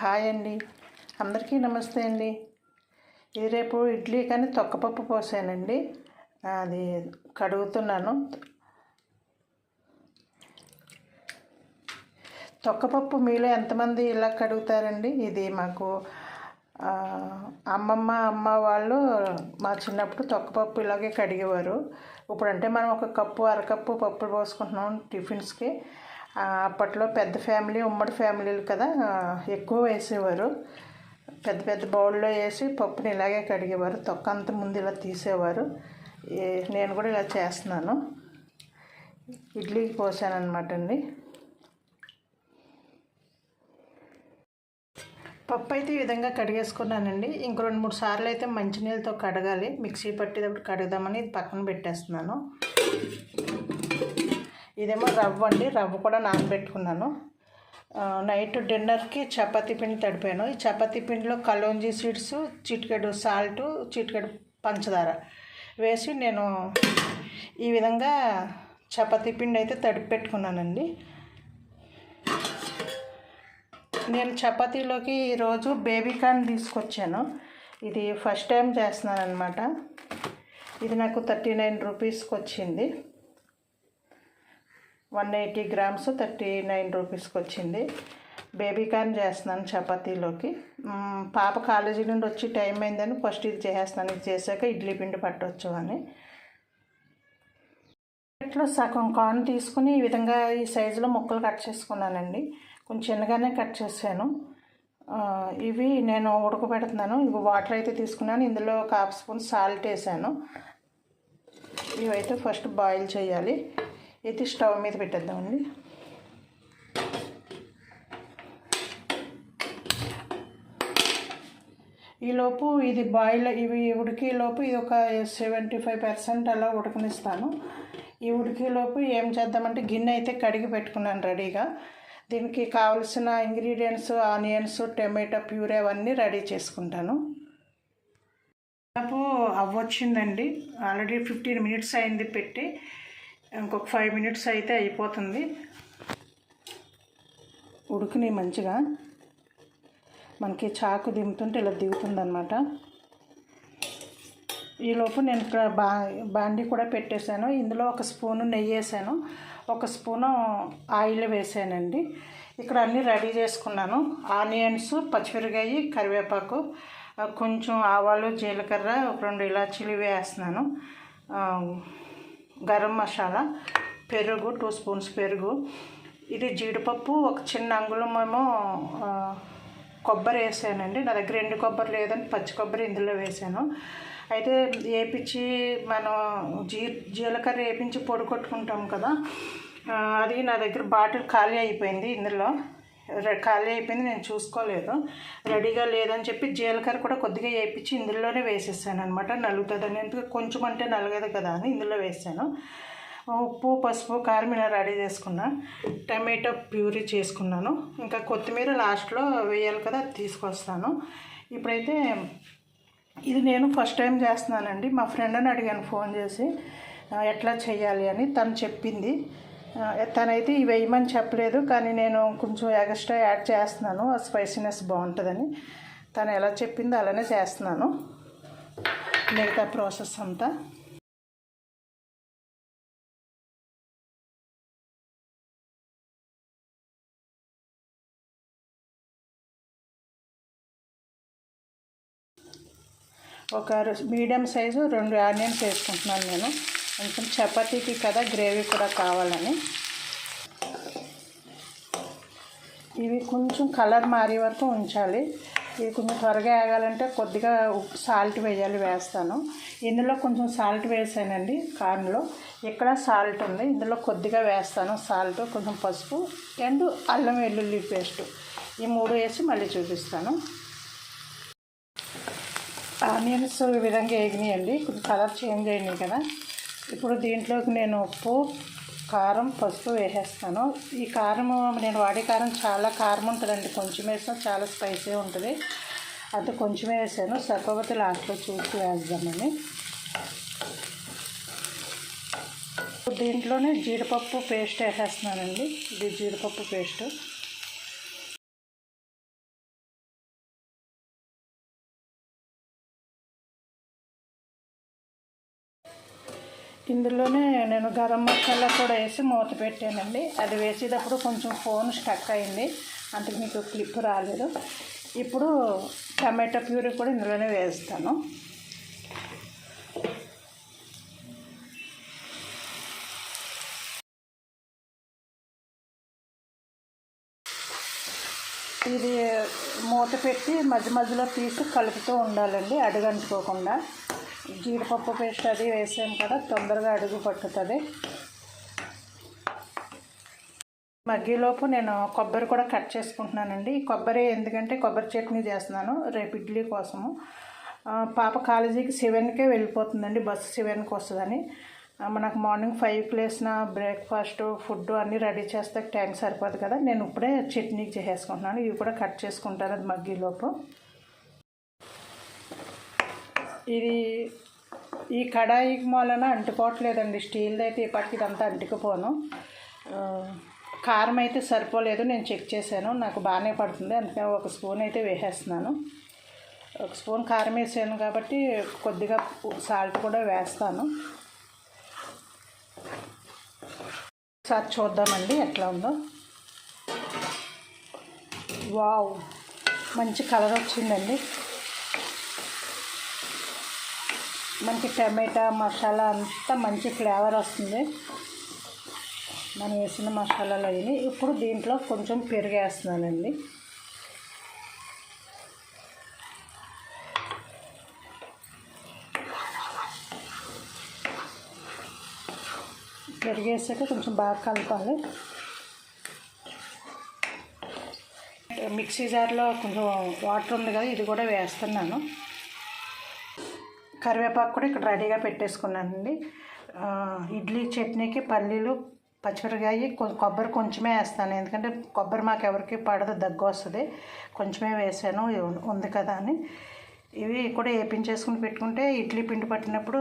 Hi అండి. అందరికీ నమస్తే అండి. ఇది రేపు ఇడ్లీ కానీ తొక్కపప్పు పోసానండి. అది కడుగుతున్నాను. తొక్కపప్పు మీలో ఎంతమంది ఇలా కడుగుతారండి? ఇది మాకు అమ్మమ్మ అమ్మ వాళ్ళు మా చిన్నప్పుడు తొక్కపప్పు ఇలాగే కడిగేవారు. ఇప్పుడంటే మనం ఒక కప్పు అరకప్పు పప్పు పోసుకుంటున్నాం టిఫిన్స్కి. అప్పట్లో పెద్ద ఫ్యామిలీ ఉమ్మడి ఫ్యామిలీలు కదా ఎక్కువ వేసేవారు. పెద్ద పెద్ద బౌల్లో వేసి పప్పుని ఇలాగే కడిగేవారు. తొక్క అంత ముందు ఇలా తీసేవారు. నేను కూడా ఇలా చేస్తున్నాను. ఇడ్లీకి పోసాను అనమాట అండి పప్పు అయితే ఈ విధంగా కడిగేసుకున్నానండి. ఇంకో రెండు మూడు సార్లు అయితే మంచినీళ్ళతో కడగాలి. మిక్సీ పట్టేటప్పుడు కడగదామని ఇది పక్కన పెట్టేస్తున్నాను. ఇదేమో రవ్వ అండి. రవ్వ కూడా నానబెట్టుకున్నాను. నైట్ డిన్నర్కి చపాతీ పిండి తడిపాను. ఈ చపాతీ పిండిలో కలోంజీ సీడ్స్ చిటికెడు సాల్ట్ చిటికెడు పంచదార వేసి నేను ఈ విధంగా చపాతీ పిండి అయితే తడిపి పెట్టుకున్నానండి నేను చపాతీలోకి ఈరోజు బేబీ కార్న్ తీసుకొచ్చాను. ఇది ఫస్ట్ టైం చేస్తున్నాను అనమాట ఇది నాకు థర్టీ నైన్ రూపీస్కి వచ్చింది. One eighty grams thirty nine రూపీస్కి వచ్చింది. బేబీ కార్న్ చేస్తున్నాను చపాతీలోకి. పాప కాలేజీ నుండి వచ్చి టైం అయిందని ఫస్ట్ ఇది చేసేస్తాను ఇది చేశాక ఇడ్లీ పిండి పట్టవచ్చు అని. ఇట్లా సగం కార్న్ తీసుకుని ఈ విధంగా ఈ సైజులో ముక్కలు కట్ చేసుకున్నానండి. కొంచెం చిన్నగానే కట్ చేశాను. ఇవి నేను ఉడకబెడుతున్నాను. ఇవి వాటర్ అయితే తీసుకున్నాను. ఇందులో ఒక హాఫ్ స్పూన్ సాల్ట్ వేసాను. ఇవైతే ఫస్ట్ బాయిల్ చేయాలి. ఇది స్టవ్ మీద పెట్టేద్దామండి. ఈలోపు ఇది బాయిల్ ఇవి ఉడికేలోపు ఇది ఒక సెవెంటీ ఫైవ్ పర్సెంట్ అలా ఉడకనిస్తాను. ఈ ఉడికేలోపు ఏం చేద్దామంటే గిన్నె అయితే కడిగి పెట్టుకున్నాను రెడీగా. దీనికి కావలసిన ఇంగ్రీడియంట్స్ ఆనియన్స్ టమాటో ప్యూరీ అవన్నీ రెడీ చేసుకుంటాను. దాదాపు అవ్వచ్చిందండి ఆల్రెడీ ఫిఫ్టీన్ మినిట్స్ అయింది పెట్టి ఇంకొక ఫైవ్ మినిట్స్ అయితే అయిపోతుంది. ఉడికిని మంచిగా. మనకి చాకు దింపుతుంటే ఇలా దిగుతుందనమాట ఈలోపు నేను ఇక్కడ బా బాండి కూడా పెట్టేశాను. ఇందులో ఒక స్పూను నెయ్యి వేసాను. ఒక స్పూను ఆయిల్ వేసానండి. ఇక్కడ అన్నీ రెడీ చేసుకున్నాను. ఆనియన్స్ పచ్చిమిరకాయ కరివేపాకు కొంచెం ఆవాలు జీలకర్ర ఒక రెండు ఇలాచీలు వేస్తున్నాను. గరం మసాలా పెరుగు టూ స్పూన్స్ పెరుగు. ఇది జీడిపప్పు ఒక చిన్న అంగుళం ఏమో కొబ్బరి వేసానండి. నా దగ్గర ఎండు కొబ్బరి లేదని పచ్చి కొబ్బరి ఇందులో వేసాను. అయితే వేపించి మనం జీ జీలకర్ర వేపించి పొడి కొట్టుకుంటాం కదా అది నా దగ్గర బాటిల్ ఖాళీ అయిపోయింది ఇందులో. ఖాళీ అయిపోయింది నేను చూసుకోలేదు. రెడీగా లేదని చెప్పి జీలకర్ర కూడా కొద్దిగా వేయించి ఇందులోనే వేసేసాను అనమాట నలుగుతుందని ఎందుకంటే కొంచెం అంటే నలగదు కదా అని ఇందులో వేసాను. ఉప్పు పసుపు కారం ఇలా రెడీ చేసుకున్నా. టమాటో ప్యూరీ చేసుకున్నాను. ఇంకా కొత్తిమీర లాస్ట్లో వేయాలి కదా తీసుకొస్తాను. ఇప్పుడైతే ఇది నేను ఫస్ట్ టైం చేస్తున్నానండి. మా ఫ్రెండ్ని అడిగాను ఫోన్ చేసి ఎట్లా చేయాలి అని. తను చెప్పింది. తనైతే ఇవి వేయమని చెప్పలేదు కానీ నేను కొంచెం ఎక్స్ట్రా యాడ్ చేస్తున్నాను. ఆ స్పైసీనెస్ బాగుంటుందని తను ఎలా చెప్పిందో అలానే చేస్తున్నాను. మిగతా ప్రాసెస్ అంతా. ఒక మీడియం సైజు రెండు ఆనియన్స్ వేసుకుంటున్నాను నేను. కొంచెం చపాతీకి కదా గ్రేవీ కూడా కావాలని. ఇవి కొంచెం కలర్ మారే వరకు ఉంచాలి. ఇవి కొంచెం త్వరగా వేగాలంటే కొద్దిగా ఉప్పు సాల్ట్ వేయాలి వేస్తాను. ఇందులో కొంచెం సాల్ట్ వేసానండి కార్న్లో. ఇక్కడ సాల్ట్ ఉంది ఇందులో కొద్దిగా వేస్తాను. సాల్ట్ కొంచెం పసుపు అండ్ అల్లం వెల్లుల్లి పేస్ట్. ఈ మూడు వేసి మళ్ళీ చూపిస్తాను. ఆనియన్స్ ఈ విధంగా వేగినాయండి కొంచెం కలర్ చేంజ్ అయినాయి కదా. ఇప్పుడు దీంట్లోకి నేను ఉప్పు కారం పసుపు వేసేస్తాను. ఈ కారం నేను వాడే కారం చాలా కారం ఉంటుందండి. కొంచెం వేసినా చాలా స్పైసీ ఉంటుంది. అది కొంచెం వేసాను. సరిపోతే లాస్ట్లో చూసి వేద్దామని. దీంట్లోనే జీడిపప్పు పేస్ట్ వేసేస్తున్నానండి. ఇది జీడిపప్పు పేస్ట్. ఇందులోనే నేను గరం మసాలా కూడా వేసి మూత పెట్టానండి. అది వేసేటప్పుడు కొంచెం ఫోన్ స్టక్ అయింది. అందుకు మీకు క్లిప్ రాలేదు. ఇప్పుడు టమాటో ప్యూరీ కూడా ఇందులోనే వేస్తాను. ఇది మూత పెట్టి మధ్య మధ్యలో తీసి కలుపుతూ ఉండాలండి. అడుగంటుకోకుండా. జీడిపప్పు పేస్ట్ అది వేసాం కదా తొందరగా అడుగు పట్టుతుంది. మగ్గిలోపు నేను కొబ్బరి కూడా కట్ చేసుకుంటున్నానండి. ఈ కొబ్బరి ఎందుకంటే కొబ్బరి చట్నీ చేస్తున్నాను రేపు ఇడ్లీ కోసము. పాప కాలేజీకి సెవెన్కే వెళ్ళిపోతుందండి బస్సు సెవెన్కి వస్తుందని. మనకు మార్నింగ్ ఫైవ్కి లేసిన బ్రేక్ఫాస్ట్ ఫుడ్ అన్నీ రెడీ చేస్తే టైం సరిపోదు కదా. నేను ఇప్పుడే చట్నీకి చేసేసుకుంటున్నాను ఇవి కూడా కట్ చేసుకుంటాను అది మగ్గిలోపు. ఇది ఈ కడాయి మూలన అంటుకోవట్లేదండి. స్టీల్ది అయితే ఇప్పటికి ఇదంతా అంటుకుపోను. కారం అయితే సరిపోలేదు. నేను చెక్ చేశాను. నాకు బాగానే పడుతుంది. అందుకే ఒక స్పూన్ అయితే వేసేస్తున్నాను. ఒక స్పూన్ కారం వేసాను కాబట్టి కొద్దిగా సాల్ట్ కూడా వేస్తాను. ఒకసారి చూద్దామండి ఎట్లా ఉందో. వావ్! మంచి కలర్ వచ్చిందండి. మనకి టమాటా మసాలా అంతా మంచి ఫ్లేవర్ వస్తుంది. మనం వేసిన మసాలాలు అవి ఇప్పుడు దీంట్లో కొంచెం పెరుగు వేస్తున్నానండి పెరుగు వేసాక కొంచెం బాగా కలపాలి. మిక్సీ జార్లో కొంచెం వాటర్ ఉంది కదా ఇది కూడా వేస్తున్నాను. కరివేపాకు కూడా ఇక్కడ రెడీగా పెట్టేసుకున్నానండి. ఇడ్లీ చట్నీకి పల్లీలు పచ్చిమిరకాయ కొబ్బరి కొంచెమే వేస్తాను. ఎందుకంటే కొబ్బరి మాకు ఎవరికి పడదు దగ్గు వస్తుంది. కొంచెమే వేసాను ఉంది కదా అని. ఇవి కూడా వేపించేసుకుని పెట్టుకుంటే ఇడ్లీ పిండి పట్టినప్పుడు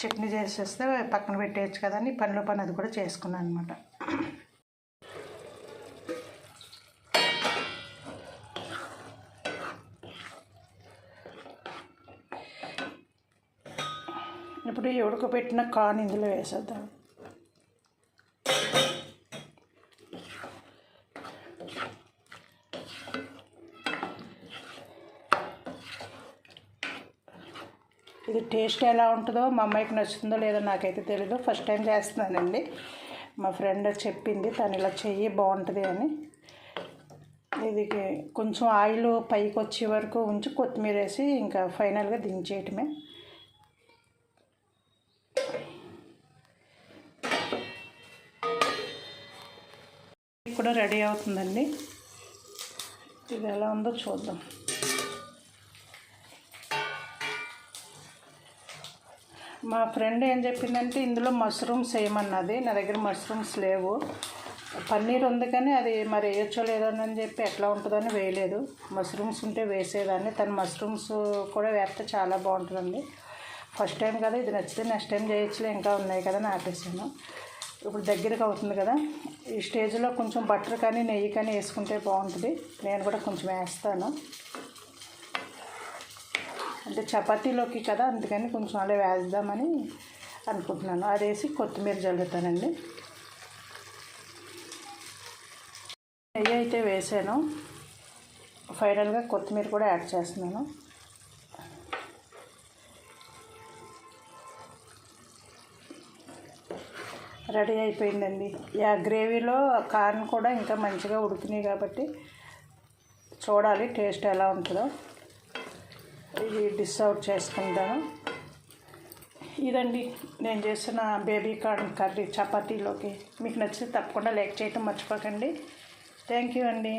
చట్నీ చేసేస్తే పక్కన పెట్టేయచ్చు కదా అని పనిలో పని అది కూడా చేసుకున్నాను అనమాట ఇప్పుడు ఈ ఉడకబెట్టిన కాన్ ఇందులో వేసేద్దాం. ఇది టేస్ట్ ఎలా ఉంటుందో మా అమ్మాయికి నచ్చుతుందో లేదో నాకైతే తెలీదు. ఫస్ట్ టైం చేస్తున్నానండి. మా ఫ్రెండ్ చెప్పింది తను ఇలా చెయ్యి బాగుంటుంది అని. ఇది కొంచెం ఆయిల్ పైకి వచ్చే వరకు ఉంచి కొత్తిమీర వేసి ఇంకా ఫైనల్గా దించేయటమే. కూడా రెడీ అవుతుందండి. ఇది ఎలా ఉందో చూద్దాం. మా ఫ్రెండ్ ఏం చెప్పిందంటే ఇందులో మష్రూమ్స్ వేయమన్నది నా దగ్గర మష్రూమ్స్ లేవు. పన్నీర్ ఉంది కానీ అది మరి వేయచ్చో లేదని అని చెప్పి ఎట్లా ఉంటుందని వేయలేదు. మష్రూమ్స్ ఉంటే వేసేదాన్ని. తను మష్రూమ్స్ కూడా వేస్తే చాలా బాగుంటుందండి. ఫస్ట్ టైం కదా ఇది నచ్చితే నెక్స్ట్ టైం చేయొచ్చులే ఇంకా ఉన్నాయి కదా అని ఆపేసాను. ఇప్పుడు దగ్గరకు అవుతుంది కదా ఈ స్టేజ్లో కొంచెం బటర్ కానీ నెయ్యి కానీ వేసుకుంటే బాగుంటుంది. నేను కూడా కొంచెం వేస్తాను. అంటే చపాతీలోకి కదా అందుకని కొంచెం అలా వేద్దామని అనుకుంటున్నాను. అది వేసి కొత్తిమీర జల్లుతానండి నెయ్యి అయితే వేసాను. ఫైనల్గా కొత్తిమీర కూడా యాడ్ చేస్తున్నాను. రెడీ అయిపోయిందండి. ఆ గ్రేవీలో కార్న్ కూడా ఇంకా మంచిగా ఉడికినాయి కాబట్టి చూడాలి టేస్ట్ ఎలా ఉంటుందో. ఇది డిష్ అవుట్ చేసుకుంటాను. ఇదండి నేను చేసిన బేబీ కార్న్ కర్రీ చపాతీలోకి. మీకు నచ్చితే తప్పకుండా లైక్ చేయటం మర్చిపోకండి. థ్యాంక్ యూ అండి.